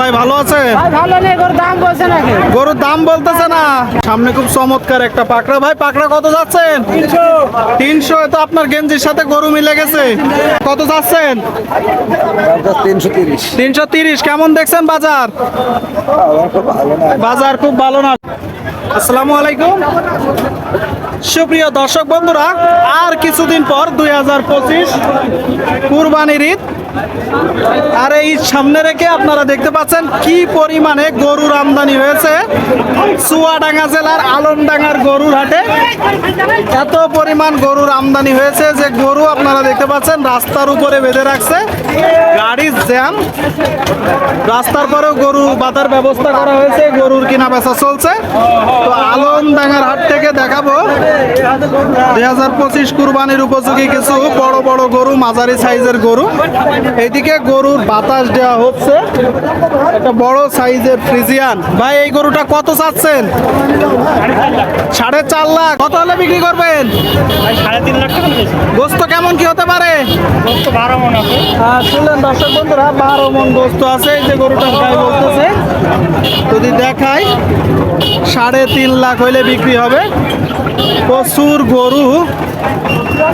ভাই ভালো আছে? ভাই ভালো নেই ওর দাম বলছে নাকি? গরুর দাম বলতেছে না। সামনে খুব চমৎকার একটা পাকড়া। ভাই পাকড়া কত যাচ্ছেন? তিনশো। তো আপনার গেঞ্জির সাথে গরু মিলে গেছে। কত যাচ্ছেন? তিনশো তিরিশ। তিনশো তিরিশ কেমন দেখছেন বাজার? বাজার খুব ভালো না। আসসালামু আলাইকুম। সুপ্রিয় দর্শক বন্ধুরা আর কিছুদিন পর দুই হাজার পঁচিশ কুরবানির ঈদ আর এই সামনে রেখে আপনারা দেখতে পাচ্ছেন কি পরিমাণে গরুর আমদানি হয়েছে। চুয়াডাঙ্গা জেলার আলমডাঙ্গার গরুর হাটে এত পরিমাণ গরুর আমদানি হয়েছে যে গরু আপনারা দেখতে পাচ্ছেন রাস্তার উপরে বেঁধে রাখছে। গাড়ির জ্যাম। রাস্তার পরেও গরু বাতার ব্যবস্থা করা হয়েছে, গরুর কিনা বেচা চলছে। তো আলমডাঙ্গার হাট থেকে দেখাবো। দুই হাজার পঁচিশ কুরবানির উপযোগী কিছু বড় বড় গরু, মাঝারি সাইজের গরু। এইদিকে গরুর বাতাস দেওয়া হচ্ছে। একটা বড় সাইজের ফ্রিজিয়ান। ভাই এই গরুটা কত চাচ্ছেন? সাড়ে চার লাখ। কত হলে বিক্রি করবেন? সাড়ে তিন লাখ টাকা গোস্ত কেমন কি হতে পারে? দশ বারো মন আছে। শুনলেন দর্শক বন্ধুরা বারো মন গোস্ত আছে। এই যে গরুটা ভাই বলতেছে যদি দেখাই সাড়ে তিন লাখ হইলে বিক্রি হবে। প্রচুর গরু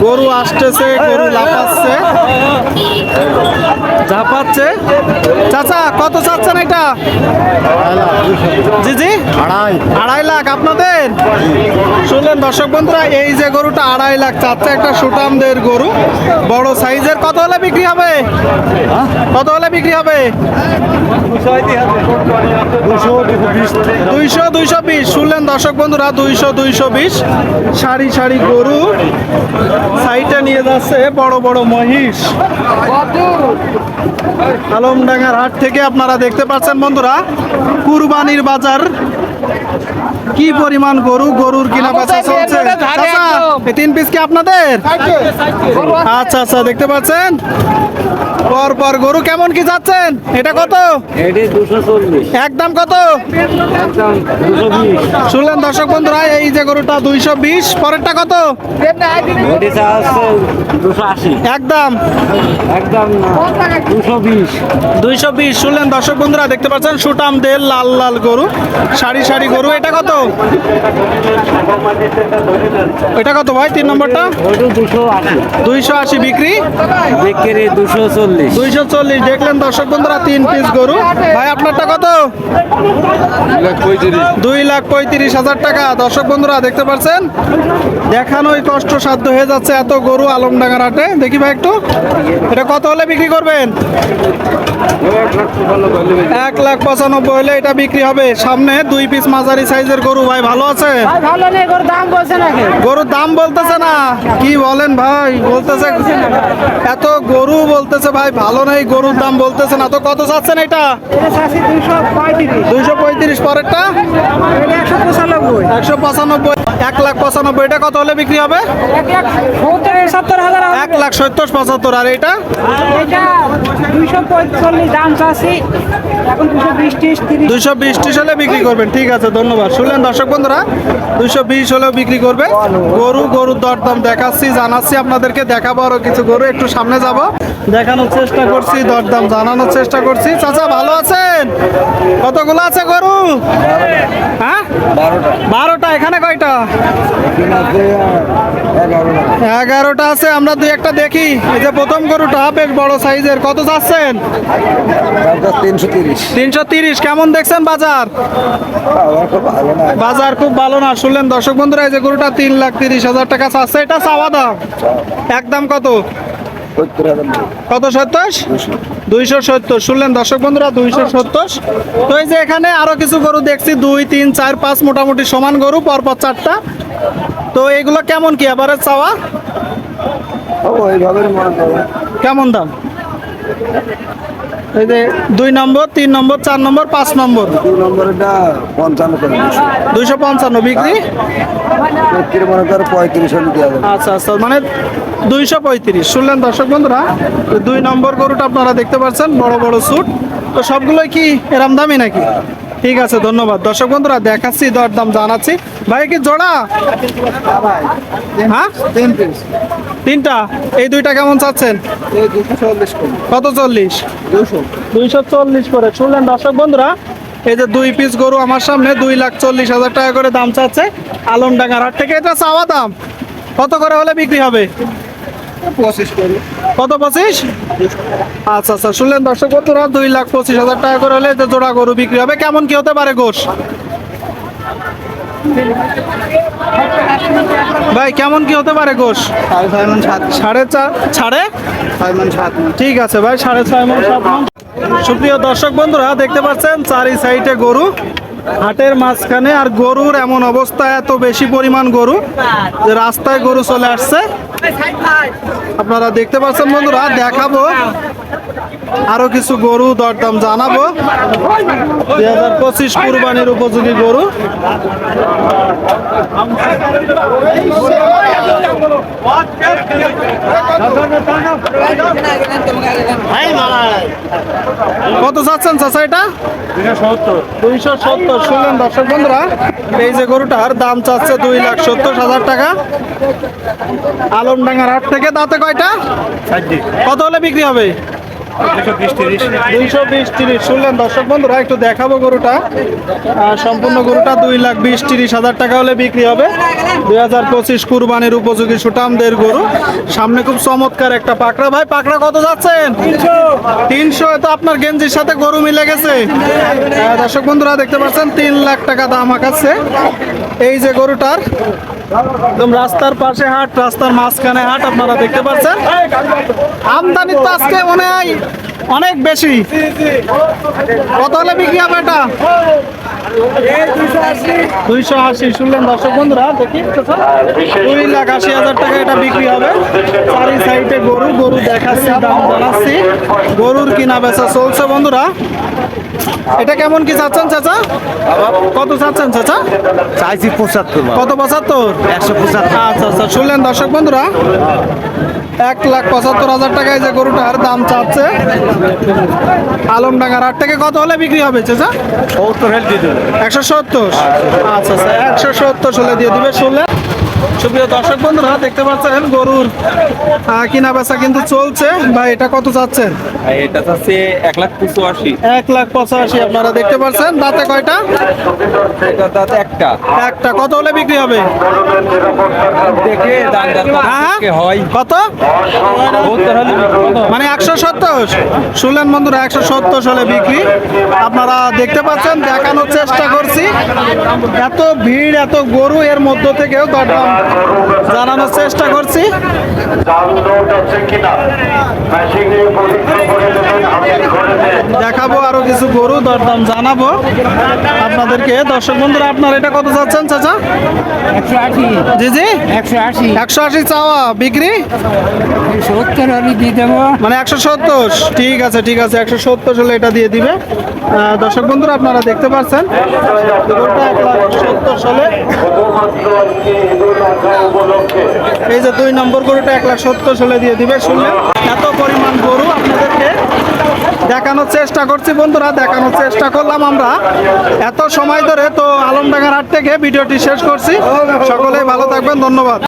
গরু আসতেছে গরু লাফাচ্ছে। ঝাপাচ্ছে চাচা কত চাচ্ছেন এটা? জি জি। আড়াই। আড়াই লাখ আপনাদের? শুনলেন দর্শক বন্ধুরা এই যে গরুটা আড়াই লাখ চাচ্ছে একটা সুটামদের গরু। বড় সাইজের কত হলে বিক্রি হবে? কত হলে বিক্রি হবে? দুইশো দুইশো বিশ। শুনলেন দর্শক বন্ধুরা দুইশো দুইশো বিশ। সারি সারি গরু। সাইডে নিয়ে যাচ্ছে বড় বড় মহিষ। আলমডাঙ্গার হাট থেকে আপনারা দেখতে পাচ্ছেন বন্ধুরা, কুরবানির বাজার কি পরিমাণ গরু গরুর কিনা বেচা চলছে? তিন পিস কি আপনাদের? আচ্ছা আচ্ছা দেখতে পাচ্ছেন? পর পর গরু কেমন কি যাচ্ছেন? এটা কত? একদম কত? শুনলেন দর্শক বন্ধুরা এই যে গরুটা দুইশো বিশ পরেরটা কত? একদম একদম দুইশো বিশ শুনলেন দর্শক বন্ধুরা দেখতে পাচ্ছেন সুটাম দেল লাল লাল গরু সারি সারি গরু এটা কত? এটা কত ভাই তিন নম্বরটা? দুইশো আশি বিক্রি? বিক্রি দুশো চল্লিশ। দুইশো চল্লিশ দেখলেন দর্শক বন্ধুরা তিন পিস গরু। ভাই আপনারটা কত? দুই লাখ পঁয়ত্রিশ হাজার টাকা। দর্শক বন্ধুরা দেখতে পাচ্ছেন? দেখানোই কষ্ট সাধ্য হয়ে যাচ্ছে এত গরু আলমডাঙ্গার হাটে। দেখি ভাই একটু। এটা কত হলে বিক্রি করবেন? এক লাখ পঁচানব্বই হলে এটা বিক্রি হবে। সামনে দুই পিস মাঝারি সাইজের গরু ভাই ভালো আছে? ভাই ভালো নেই ওর দাম বলছে নাকি? গরুর দাম বলতেছে না। কি বলেন ভাই বলতেছে এত গরু বলতেছে ভাই ভালো নেই গরুর দাম বলতেছে না। তো কত চাচ্ছেন এটা? দুইশো পঁয়ত্রিশ। পরেরটা? একশো পঁচানব্বই। এক লাখ পঁচানব্বই। এটা কত হলে বিক্রি হবে? এক লাখ সত্তর পঁচাত্তর। আর এটা? দুইশো বিশ ত্রিশ হলে বিক্রি করবেন ঠিক আছে ধন্যবাদ। শুনলেন দর্শক বন্ধুরা দুইশো বিশ হলেও বিক্রি করবে। গরু গরুর দরদাম দেখাচ্ছি জানাচ্ছি আপনাদেরকে দেখাবো আরও কিছু গরু একটু সামনে যাব। দেখানোর চেষ্টা করছি দরদাম জানানোর চেষ্টা করছি। চাচা ভালো আছেন? কতগুলো আছে গরু? হ্যাঁ? বারোটা এখানে কয়টা? এগারোটা আছে আমরা দুই একটা দেখি। এই যে প্রথম গরুটা বেশ বড় সাইজের। কত চাচ্ছেন তিনশো তিরিশ। তিনশো তিরিশ কেমন দেখছেন বাজার? বাজার খুব ভালো না শুনলেন? দর্শক বন্ধুরা এই যে গরুটা তিন লাখ তিরিশ হাজার টাকা চাচ্ছে। এটা চাওয়া দাম? একদম কত? কত সত্তর? দুইশো সত্তর। শুনলেন? দর্শক বন্ধুরা দুইশো সত্তর। তো এই যে এখানে আরও কিছু গরু দেখছি দুই তিন চার পাঁচ মোটামুটি সমান গরু পরপর চারটা। তো এগুলো কেমন কি এবারে চাওয়া? মনে কেমন দাম? এই যে দুই নম্বর তিন নম্বর চার নম্বর পাঁচ নম্বর। দুইশো পঞ্চান্ন বিক্রি? আচ্ছা আচ্ছা মানে দুইশো পঁয়ত্রিশ। শুনলেন দর্শক বন্ধুরা তো দুই নম্বর গরুটা আপনারা দেখতে পাচ্ছেন বড় বড় সুট তো সবগুলোই কি এরম দামি নাকি? ঠিক আছে ধন্যবাদ। দর্শক বন্ধুরা দেখাচ্ছি দরদাম জানাচ্ছি। ভাই কি জোড়া? হ্যাঁ? তিন পিস তিনটা। এই দুইটা কেমন চাচ্ছেন? কত চল্লিশ? দুইশো চল্লিশ করে। শুনলেন দর্শক বন্ধুরা? এই যে দুই পিস গরু আমার সামনে দুই লাখ চল্লিশ হাজার টাকা করে দাম চাচ্ছে। আলমডাঙ্গার হাট থেকে এটা চাওয়া দাম। কত করে হলে বিক্রি হবে? কত পঁচিশ? আচ্ছা আচ্ছা শুনলেন দর্শক বন্ধুরা দুই লাখ পঁচিশ হাজার টাকা করে হলে জোড়া গরু বিক্রি হবে। কেমন কি হতে পারে গোশ? ভাই কেমন কি হতে পারে গোশ? সাড়ে চার? সাড়ে ঠিক আছে ভাই সাড়ে ছয় মন সাত মন। সুপ্রিয় দর্শক বন্ধুরা দেখতে পাচ্ছেন চারি সাইডে গরু। হাটের মাঝখানে আর গরুর এমন অবস্থা, এত বেশি পরিমাণ গরু যে রাস্তায় গরু চলে আসছে। আপনারা দেখতে পাচ্ছেন বন্ধুরা, দেখাবো আরও কিছু গরু দরদাম জানাব। দুই হাজার পঁচিশ কুরবানির উপযোগী গরু। কত চাচ্ছেন চাচা এটা? দুইশো সত্তর। শুনলেন দর্শক বন্ধুরা এই যে গরুটার দাম চাচ্ছে দুই লাখ সত্তর হাজার টাকা। আলমডাঙ্গার হাট থেকে দাঁতে কয়টা? কত হলে বিক্রি হবে? দুইশো বিশ তিরিশ, শুনলেন দর্শক বন্ধুরা, একটু দেখাবো গরুটা। সম্পূর্ণ গরুটা দুই লাখ বিশ তিরিশ হাজার টাকা হলে বিক্রি হবে। দুই হাজার পঁচিশ কুরবানির উপযোগী সুটামদের গরু। সামনে খুব চমৎকার একটা পাকড়া। ভাই, পাকড়া কত যাচ্ছেন? তিনশো। তো আপনার গেঞ্জির সাথে গরু মিলে গেছে। দর্শক বন্ধুরা, দেখতে পাচ্ছেন, তিন লাখ টাকা দাম আঁকাচ্ছে এই যে গরুটার, একদম রাস্তার পাশে হাট, রাস্তার মাঝখানে হাট, আপনারা দেখতে পাচ্ছেন। আমদানি তো আজকে মনে হয় অনেক বেশি। কত হলে বিক্রি হবে এটা? দুইশো আশি, শুনলেন দর্শক বন্ধুরা, দেখি দুই লাখ আশি হাজার টাকা এটা বিক্রি হবে। চারি সাইডে গরু গরু দেখাচ্ছি, দাম জানাচ্ছি। গরুর কিনা বেচা চলছে বন্ধুরা। এটা কেমন কি চাচ্ছেন চাচা? কত চাচ্ছেন চাচা? চাইছি পঁচাত্তর কত পঁচাত্তর? একশো পঁচাত্তর। আচ্ছা আচ্ছা শুনলেন দর্শক বন্ধুরা? এক লাখ পঁচাত্তর হাজার টাকায় যে গরুটার দাম চাচ্ছে। আলমডাঙ্গার হাট থেকে কত হলে বিক্রি হবে চেচা? সত্তর হেল দিয়ে দেবে। একশো সত্তর। আচ্ছা আচ্ছা একশো সত্তর হলে দিয়ে দিবে শুনলেন? সুপ্রিয় দর্শক বন্ধুরা দেখতে পাচ্ছেন গরুর কিনা বেচা কিন্তু চলছে। ভাই এটা কত চাচ্ছেন এটা হচ্ছে এক লাখ পঁচাশি। এক লাখ পঁচাশি আপনারা দেখতে পাচ্ছেন। দাঁতে কয়টা? এটা তাতে একটা। একটা। কত হলে বিক্রি হবে? দেখে হ্যাঁ করতে হয়। কত? হলে? মানে একশো সত্তর। শুনলেন বন্ধুরা একশো সত্তর সালে বিক্রি। আপনারা দেখতে পাচ্ছেন দেখানোর চেষ্টা করছি। এত ভিড় এত গরু এর মধ্য থেকেও দরদাম জানানোর চেষ্টা করছি। দেখাবো আরও কিছু গরু দরদাম জানাব। আপনাদেরকে দর্শক বন্ধুরা আপনার এটা কত চাচ্ছেন চাচা? একশো আশি। জি জি। একশো আশি। একশো আশি চাওয়া বিক্রি? সত্তর হলে দিয়ে দেবো। মানে একশো সত্তর। ঠিক আছে ঠিক আছে একশো সত্তর হলে এটা দিয়ে দিবে। দর্শক বন্ধুরা আপনারা দেখতে পাচ্ছেন সত্তর। সালে এই যে দুই নম্বর গরুটা এক লাখ সত্তর সালে দিয়ে দিবে শুনলে এত পরিমাণ গরু আপনাদেরকে দেখানোর চেষ্টা করছি, বন্ধুরা, দেখানোর চেষ্টা করলাম আমরা। এত সময় ধরে তো আলমডাঙ্গার হাট থেকে ভিডিওটি শেষ করছি। সকলেই ভালো থাকবেন, ধন্যবাদ।